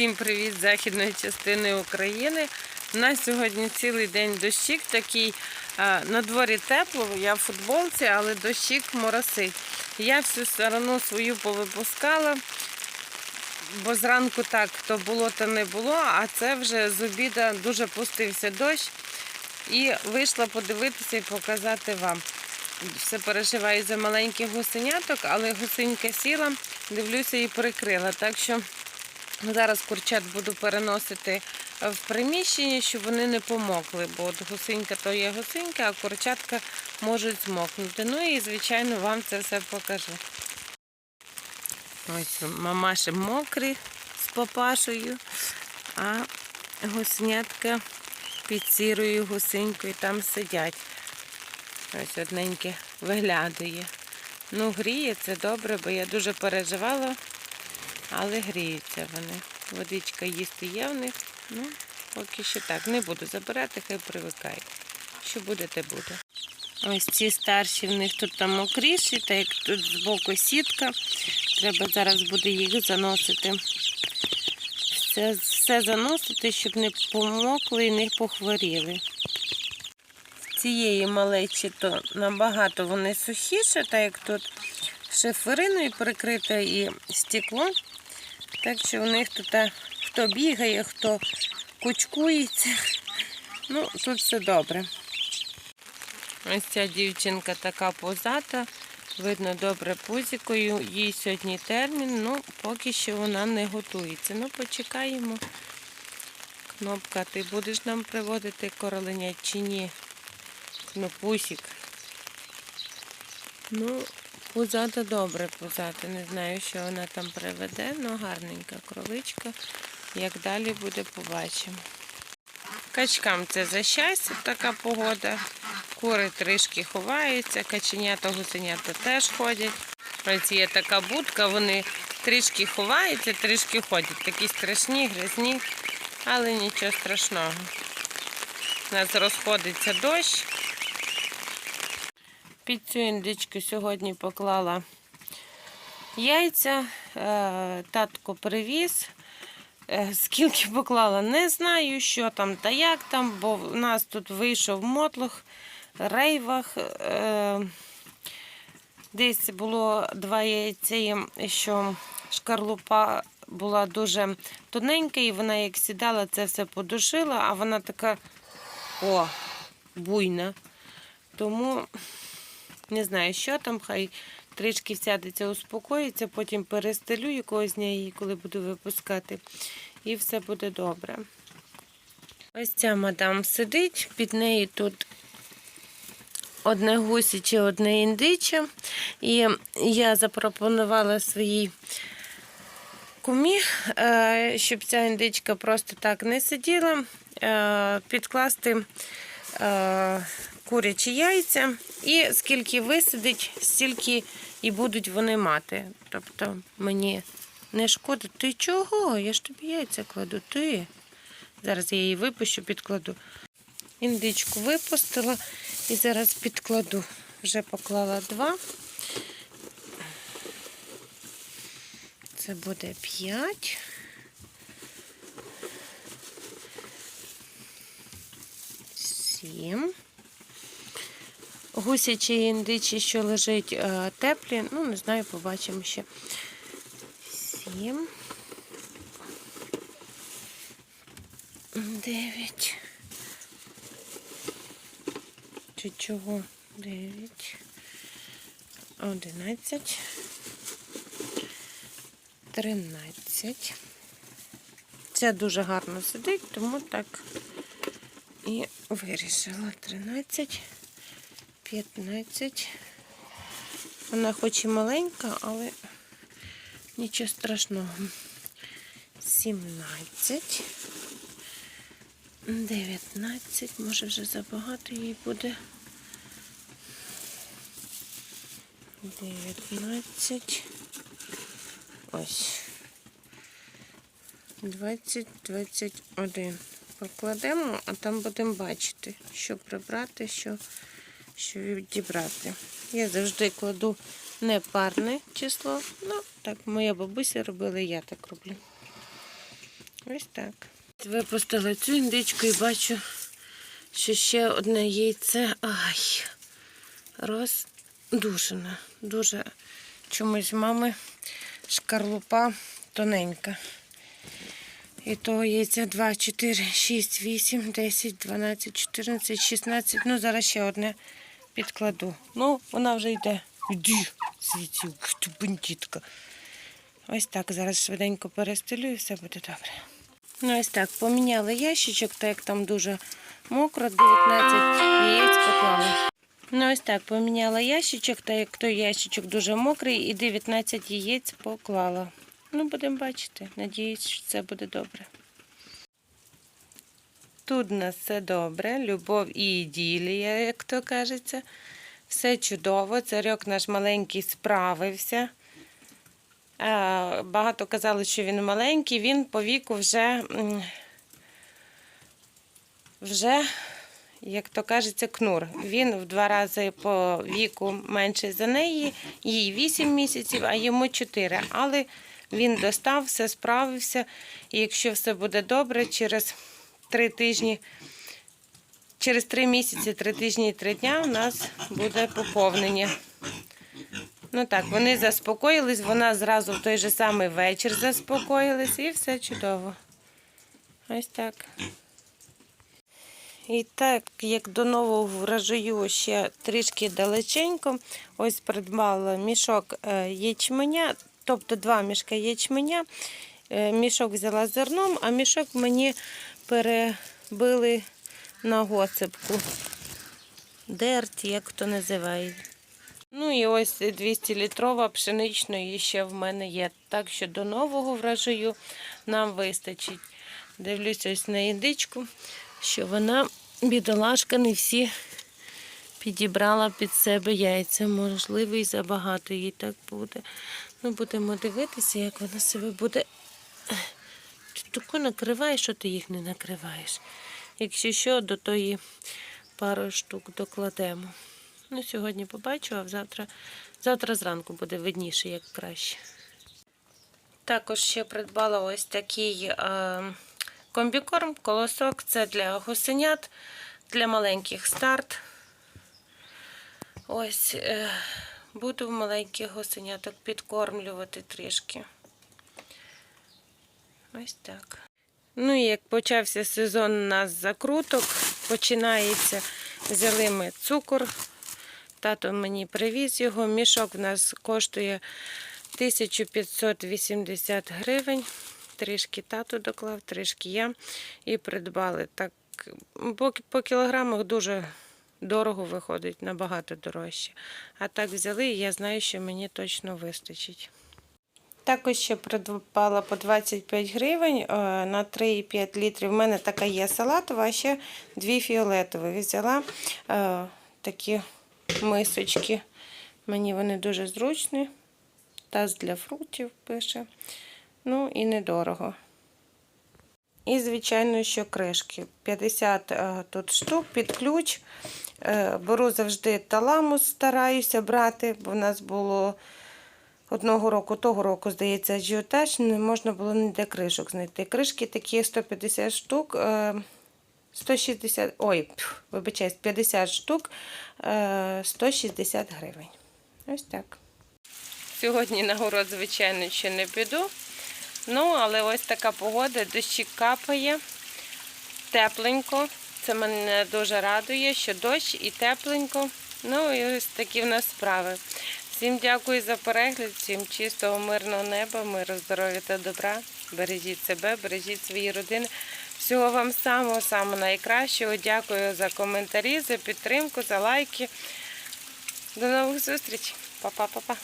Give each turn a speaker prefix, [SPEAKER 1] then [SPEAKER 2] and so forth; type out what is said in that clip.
[SPEAKER 1] Всім привіт з західної частини України. У нас сьогодні цілий день дощик такий. На дворі тепло, я в футболці, але дощик моросить. Я всю сторону свою повипускала, бо зранку так то було, то не було, а це вже з обіда дуже пустився дощ. І вийшла подивитися і показати вам. Все переживаю за маленьких гусеняток, але гусенька сіла, дивлюся і прикрила. Так що зараз курчат буду переносити в приміщення, щоб вони не помокли, бо от гусенька то є гусенька, а курчатка можуть змокнути. Ну і, звичайно, вам це все покажу. Ось мамаші мокрі з папашею, а гусенятка під сірою гусенькою там сидять. Ось одненьке виглядає. Ну, гріє це добре, бо я дуже переживала, але гріються вони. Водичка їсти є в них. Ну, поки що так. Не буду забирати, хай привикають. Що буде, те буде. Ось ці старші в них тут там мокріші, так як тут збоку сітка. Треба зараз буде їх заносити. Все, все заносити, щоб не помокли і не похворіли цієї малечі, то набагато вони сухіше, так як тут шифериною прикрите і стекло. Так що у них тут хто бігає, хто кучкується. Ну, тут все добре. Ось ця дівчинка така позата, видно добре пузикою. Їй сьогодні термін, ну поки що вона не готується. Ну, почекаємо. Кнопка, ти будеш нам приводити короленят чи ні? Кнопусик. Ну, пузата добре пузата. Не знаю, що вона там приведе, але гарненька кроличка. Як далі буде, побачимо. Качкам це за щастя, така погода. Кури трішки ховаються, каченята, гусенята теж ходять. Ось є така будка, вони трішки ховаються, трішки ходять. Такі страшні, грязні, але нічого страшного. У нас розходиться дощ. Під цю індичку сьогодні поклала яйця. Е, Татко привіз. Е, Скільки поклала, не знаю, що там та як там, бо в нас тут вийшов мотлох, рейвах. Е, Десь було два яйця, що шкарлупа була дуже тоненька, і вона як сідала, це все подушила, а вона така о, буйна. Тому не знаю, що там, хай трішки сядеться, успокоїться, потім перестелю якогось дня її, коли буду випускати, і все буде добре. Ось ця мадам сидить, під нею тут одне гусіче, одне індиче. І я запропонувала своїй кумі, е, щоб ця індичка просто так не сиділа, е, підкласти е, курячі яйця, і скільки висидить, стільки і будуть вони мати. Тобто мені не шкода. Ти чого? Я ж тобі яйця кладу. Ти. Зараз я її випущу, підкладу. Індичку випустила і зараз підкладу. Вже поклала два. Це буде п'ять. Сім. Гусячі і індичі, що лежить е, теплі, ну, не знаю, побачимо ще. Сім. Дев'ять. Чи чого? Дев'ять. Одинадцять. Тринадцять. Це дуже гарно сидить, тому так і вирішила. Тринадцять. 15. Вона хоч і маленька, але нічого страшного. 17. 19. Може вже забагато їй буде. 19. Ось. 20, 21. Покладемо, а там будемо бачити, що прибрати, що що відібрати. Я завжди кладу не парне число. Ну, так моя бабуся робила, я так роблю. Ось так. Випустила цю індичку і бачу, що ще одне яйце. Ай, роздушена. Дуже чомусь мами шкарлупа тоненька. І того яйця 2, 4, 6, 8, 10, 12, 14, 16. Ну, зараз ще одне підкладу. Ну, вона вже йде. Іди, звідси, бандитка. Ось так, зараз швиденько перестелю і все буде добре. Ну, ось так, поміняли ящичок, так як там дуже мокро, 19 яєць поклали. Ну, ось так, поміняла ящичок, так як той ящичок дуже мокрий, і 19 яєць поклала. Ну, будемо бачити. Надіюсь, що це буде добре. Тут у нас все добре, любов і іділія, як то кажеться. Все чудово. Царьок наш маленький справився. Багато казали, що він маленький, він по віку вже, вже, як то кажеться, кнур. Він в два рази по віку менший за неї, їй 8 місяців, а йому 4. Але він достав, все справився. І якщо все буде добре, через 3 тижні, через 3 місяці, 3 тижні і 3 дня у нас буде поповнення. Ну так, вони заспокоїлись, вона зразу в той же самий вечір заспокоїлась і все чудово. Ось так. І так, як до нового врожаю ще трішки далеченько, ось придбала мішок е, ячменя, тобто два мішка ячменя. Е, Мішок взяла зерном, а мішок мені перебили на гоцепку. Дерті, як хто називає. Ну і ось 200 літрова пшеничної ще в мене є. Так що до нового врожаю нам вистачить. Дивлюся ось на індичку, що вона, бідолашка, не всі підібрала під себе яйця. Можливо, і забагато їй так буде. Ну, будемо дивитися, як вона себе буде. Ти таку накриваєш, що ти їх не накриваєш. Якщо що, до тої пару штук докладемо. Ну, сьогодні побачу, а завтра, завтра зранку буде видніше, як краще. Також ще придбала ось такий е, комбікорм, колосок. Це для гусенят, для маленьких старт. Ось е, буду маленьких гусеняток підкормлювати трішки. Ось так. Ну і як почався сезон у нас закруток, починається, взяли ми цукор. Тато мені привіз його. Мішок в нас коштує 1580 гривень. Трішки тато доклав, трішки я. І придбали. Так, по, по кілограмах дуже дорого виходить, набагато дорожче. А так взяли, і я знаю, що мені точно вистачить. Також ще придбала по 25 гривень е, на 3,5 літрів. У мене така є салатова, а ще дві фіолетові. Взяла е, такі мисочки. Мені вони дуже зручні. Таз для фруктів пише. Ну і недорого. І, звичайно, що кришки. 50 е, тут штук під ключ. Беру завжди таламус, стараюся брати, бо в нас було одного року, того року, здається, ажіотаж, не можна було ніде кришок знайти. Кришки такі 150 штук. е, 160, ой, пф, вибачаюсь, 50 штук, е, 160 гривень. Ось так. Сьогодні на город, звичайно, ще не піду. Ну, але ось така погода, дощі капає, тепленько. Це мене дуже радує, що дощ і тепленько. Ну і ось такі в нас справи. Всім дякую за перегляд, всім чистого, мирного неба, миру, здоров'я та добра. Бережіть себе, бережіть свої родини. Всього вам самого-самого найкращого. Дякую за коментарі, за підтримку, за лайки. До нових зустрічей. Па-па-па-па.